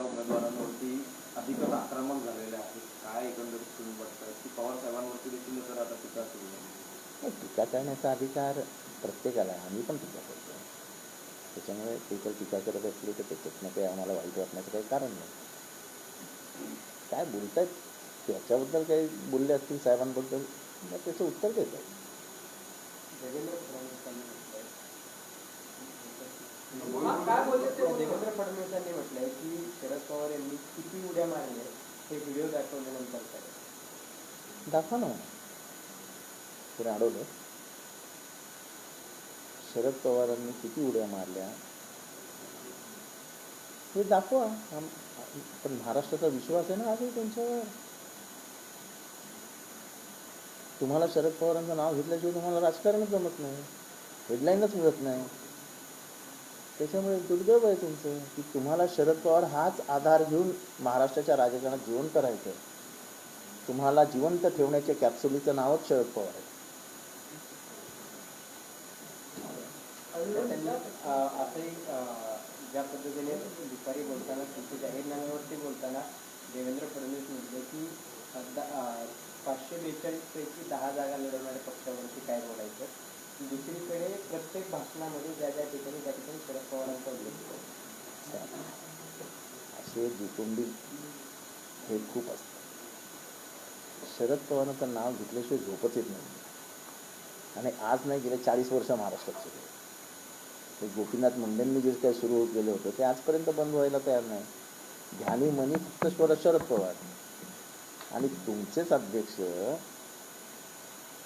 उमेदवारांवरती अधिकच आक्रमक झालेले आहेत. काय एकंदरीत तुम्ही बघताय? की पवार साहेबांवरती देखील तर आता टीका सुरू झाली. नाही, टीका करण्याचा अधिकार प्रत्येकाला आहे. आम्ही पण टीका करतो. त्याच्यामुळे ते जर टीका करत असले तर त्याच्यातनं काही आम्हाला वाईट वाटण्याचं काही कारण नाही. काय बोलतायत? त्याच्याबद्दल काही बोलले असतील साहेबांबद्दल? मग त्याचं उत्तर देत आहे देवेंद्र फडणवीसांनी म्हटलंय काय बोलले ते? देवेंद्र फडणवीसांनी म्हटलंय की शरद पवार यांनी किती उड्या मारल्या हे व्हिडिओ दाखवल्यानंतर काय दाखवा ना. पुढे अडवलं. शरद पवारांनी किती उड्या मारल्या? हे दाखवा. पण महाराष्ट्राचा विश्वास आहे ना आधी त्यांच्यावर? तुम्हाला शरद पवारांचं नाव घेतल्याशिवाय तुम्हाला राजकारणच जमत नाही. हेडलाईनच मिळत नाही. त्याच्यामुळे दुर्दैव आहे तुमचं की तुम्हाला शरद पवार हाच आधार घेऊन महाराष्ट्राच्या राजकारणात जीवन करायचं आहे. तुम्हाला जिवंत ठेवण्याच्या कॅप्सुलीचं नावच शरद पवार आहे. असंही ज्या पद्धतीने दुपारी बोलताना तुमच्या जाहीरनाम्यावरती बोलताना देवेंद्र फडणवीस म्हटले की पाचशे बेचाळीस पैकी दहा जागा लढवणाऱ्या पक्षावरती असतात असे जुटुंबी हे खूप असतात. शरद पवारांचं नाव घेतल्याशिवाय झोपत येत नाही. आणि आज नाही गेले चाळीस वर्ष महाराष्ट्रात सुरू. ते गोपीनाथ मुंडेंनी जे काही सुरू केलं होतं ते आजपर्यंत बंद व्हायला तयार नाही. ध्यानी मनी फक्त स्वर शरद पवार. आणि तुमचेच अध्यक्ष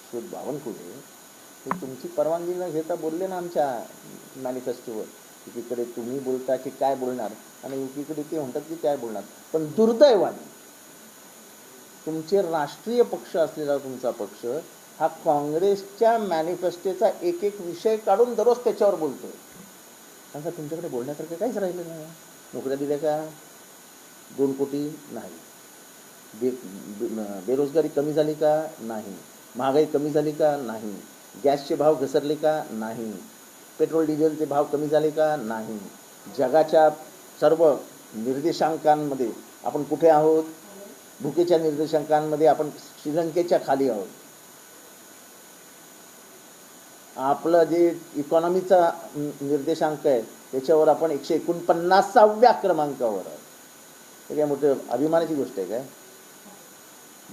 श्री बावनकुळे हे तुमची परवानगी न घेता बोलले ना आमच्या मॅनिफेस्टोवर एकीकडे तुम्ही बोलता की काय बोलणार? आणि एकीकडे ते म्हणतात की काय बोलणार? पण दुर्दैवाने तुमचे राष्ट्रीय पक्ष असलेला तुमचा पक्ष हा काँग्रेसच्या मॅनिफेस्टोचा एक एक विषय काढून दररोज त्याच्यावर बोलतोय. कारण का तुमच्याकडे बोलण्यासारखं काहीच राहिलं नाही. नोकऱ्या दिल्या का? दोन कोटी नाही. बे बे- बेरोजगारी कमी झाली का? नाही. महागाई कमी झाली का? नाही. गॅसचे भाव घसरले का? नाही. पेट्रोल डिझेलचे भाव कमी झाले का? नाही. जगाच्या सर्व निर्देशांकांमध्ये आपण कुठे आहोत? भुकेच्या निर्देशांकांमध्ये आपण श्रीलंकेच्या खाली आहोत. आपलं जे इकॉनॉमीचा निर्देशांक आहे त्याच्यावर आपण एकशे एकोणपन्नासाव्या क्रमांकावर आहोत. हे काय मोठं अभिमानाची गोष्ट आहे काय?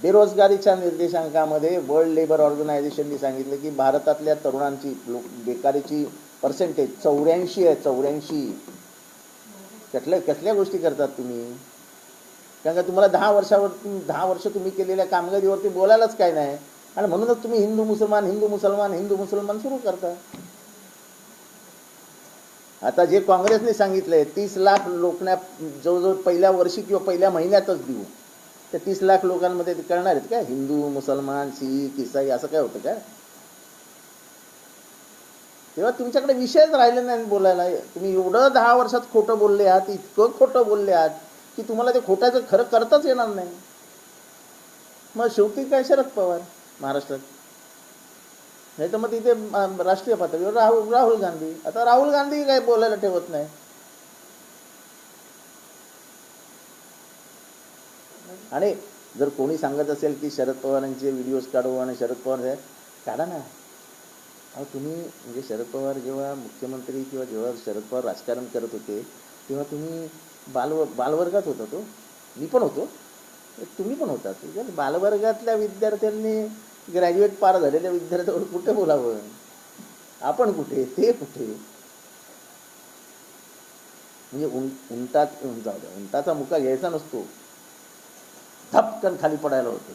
बेरोजगारीच्या निर्देशांकामध्ये वर्ल्ड लेबर ऑर्गनायझेशनने सांगितलं की भारतातल्या तरुणांची लोक बेकारीची पर्सेंटेज चौऱ्याऐंशी आहे चौऱ्याऐंशी. कसल्या कसल्या गोष्टी करतात तुम्ही? कारण का तुम्हाला दहा वर्षावर दहा वर्ष तुम्ही केलेल्या कामगिरीवरती बोलायलाच काय नाही. आणि म्हणूनच तुम्ही हिंदू मुसलमान हिंदू मुसलमान हिंदू मुसलमान सुरू करता. आता जे काँग्रेसने सांगितलंय तीस लाख लोकण्या जवळजवळ पहिल्या वर्षी किंवा पहिल्या महिन्यातच देऊ. त्या तीस लाख लोकांमध्ये ते करणार आहेत का हिंदू मुसलमान शीख इसाई असं काय होतं का तेव्हा तुमच्याकडे विषयच राहिले नाही बोलायला. तुम्ही एवढं दहा वर्षात खोटं बोलले आहात इतकं खोटं बोलले आहात की तुम्हाला ते खोट्याचं खरं करताच येणार नाही. मग शेवटी काय शरद पवार? महाराष्ट्रात. नाही तर मग तिथे राष्ट्रीय पातळीवर राहुल राहुल गांधी. आता राहुल गांधी काय बोलायला ठेवत नाही? आणि जर कोणी सांगत असेल की शरद पवारांचे व्हिडिओज काढू आणि शरद पवार हे काढा ना. अहो तुम्ही म्हणजे शरद पवार जेव्हा मुख्यमंत्री किंवा जेव्हा शरद पवार राजकारण करत होते तेव्हा तुम्ही बालव बालवर्गात होता तो? मी पण होतो. तुम्ही पण होता. तुझ्या बालवर्गातल्या विद्यार्थ्यांनी ग्रॅज्युएट पार झालेल्या विद्यार्थ्यावर कुठे बोलावं? आपण कुठे? ते कुठे? म्हणजे उं उंटात जाऊ द्या. उंटाचा मुका घ्यायचा नसतो. धपकन खाली पडायला होतं.